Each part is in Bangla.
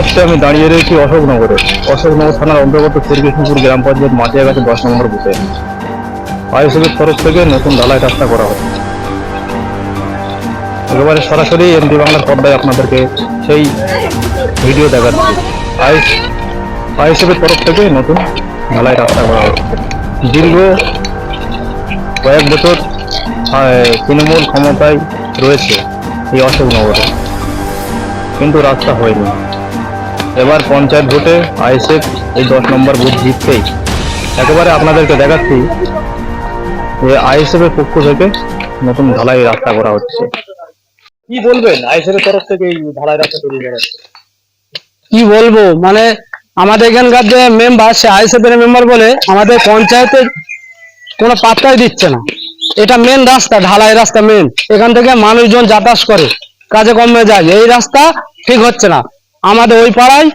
মুহূর্তে আমি দাঁড়িয়ে রয়েছি অশোকনগরে। অশোকনগর থানার অন্তর্গত শ্রীকৃষ্ণপুর গ্রাম পঞ্চায়েত মাটিয়া গাছে দশ নম্বর বুথে। আইএসএফের তরফ থেকে নতুন ঢালাই রাস্তা করা হয়। একেবারে সরাসরি এমডি বাংলার পর্দায় আপনাদেরকে সেই ভিডিও দেখাচ্ছি। আইস আইএসএফের তরফ থেকে নতুন ঢালাই রাস্তা করা হচ্ছে দীর্ঘ কয়েক বছর তৃণমূল ক্ষমতায় রয়েছে এই অশোকনগরে। কিন্তু রাস্তা হয়নি। এবার পঞ্চায়েত ভোটে আইএসএফ এই দশ নম্বর বুথ জিততেই। একেবারে আপনাদেরকে দেখাচ্ছি যে আইএসএফ এর পক্ষ থেকে নতুন ঢালাই রাস্তা করা হচ্ছে। কি বলবেন? আইএসএফ এর তরফ থেকে এই ঢালাই রাস্তা তৈরি করা কি বলব? মানে আমাদের এখানকার যে মেম্বার সে আইএসএফ এর মেম্বার বলে আমাদের পঞ্চায়েতের কোনো পাত্তাই দিচ্ছে না। এটা মেন রাস্তা, ঢালাই রাস্তা মেন এখান থেকে মানুষজন যাতায়াত করে, কাজে কমে যায়। এই রাস্তা ঠিক হচ্ছে না। আমাদের ওই পাড়ায়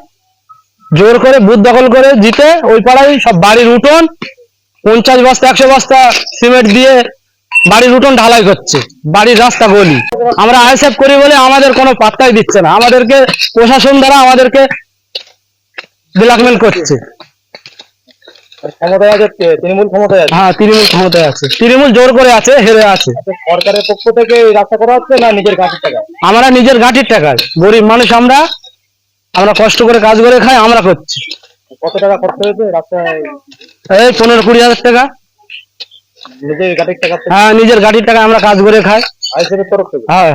জোর করে বুথ দখল করে জিতে ওই পাড়ায় সব বাড়ির উঠোন পঞ্চাশ বস্তা একশো বস্তা সিমেন্ট দিয়ে বাড়ির উঠোন ঢালাই করছে বাড়ির রাস্তা গলি। আমরা আইসেফ করি বলে আমাদের কোনো পাত্তাই দিচ্ছে না। আমাদেরকে প্রশাসন দ্বারা আমাদেরকে ব্ল্যাকমেল করছে। ক্ষমতায় আছে তৃণমূল ক্ষমতায় হ্যাঁ তৃণমূল ক্ষমতায় আছে। তৃণমূল জোর করে আছে হেরে আছে। তো সরকারের পক্ষ থেকে রাস্তা করা হচ্ছে না নিজের টাকা আমরা নিজের ঘাটির টাকায়। গরিব মানুষ আমরা আমরা কষ্ট করে কাজ করে খাই আমরা করছি। কত টাকা খরচ হয়েছে? রাস্তায় এই পনেরো কুড়ি হাজার টাকা। নিজের গাড়ির টাকা হ্যাঁ নিজের গাড়ির টাকা আমরা কাজ করে খাই। আইএসএফ এর তরফ থেকে? হ্যাঁ।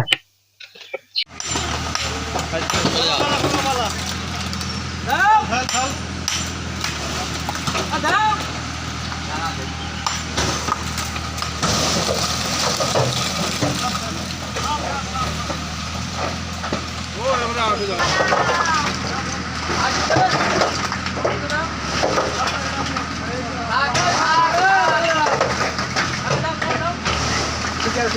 Vení,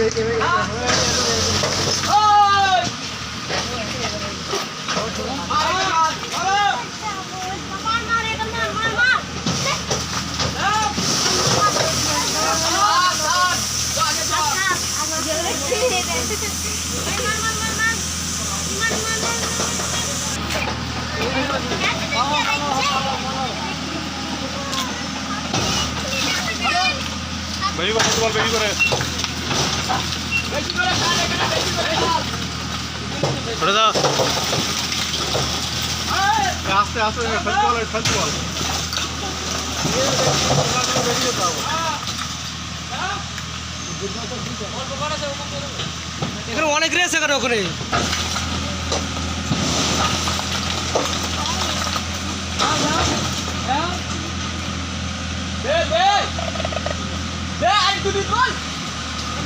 vamos a tomar, vení, অনেক রেস এখানে ওখানে Hey, hey! Hey, I'm to with one!